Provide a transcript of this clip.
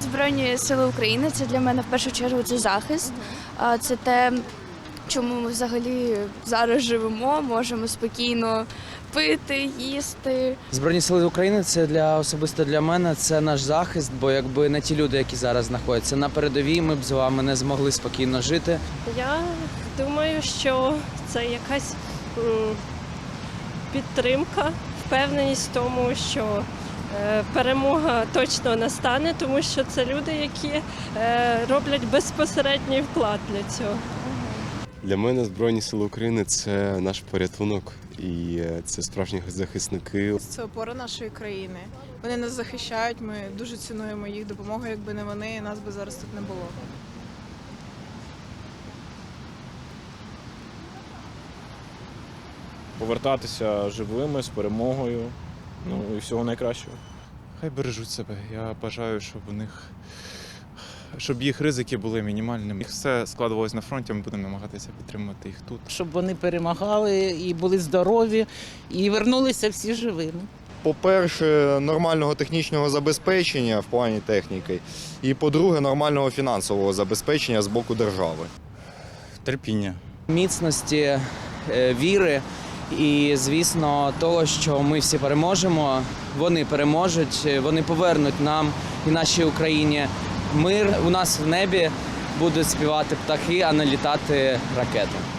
Збройні Сили України це для мене в першу чергу це захист. А Це те, чому ми взагалі зараз живемо, можемо спокійно пити, їсти. Збройні сили України це для особисто для мене це наш захист, бо якби не ті люди, які зараз знаходяться на передовій, ми б з вами не змогли спокійно жити. Я думаю, що це якась підтримка, впевненість в тому, що перемога точно настане, тому що це люди, які е, роблять безпосередній вклад для цього. Для мене Збройні Сили України це наш порятунок і е, це справжні захисники. Це опора нашої країни. Вони нас захищають. Ми дуже цінуємо їх допомогу. Якби не вони, нас би зараз тут не було. повертатися живими з перемогою. Ну і всього найкращого. Хай бережуть себе. Я бажаю, щоб у них щоб їх ризики були мінімальними. Їх все складувалось на фронті. Ми будемо намагатися підтримувати їх тут. щоб вони перемагали і були здорові, і вернулися всі живими. По-перше, нормального технічного забезпечення в плані техніки, і по-друге, нормального фінансового забезпечення з боку держави. Терпіння. Міцності, е, віри і, звісно, того, що ми всі переможемо. Вони переможуть, е, вони повернуть нам і нашій Україні мир. У нас в небі будуть співати птахи, а не літати ракети.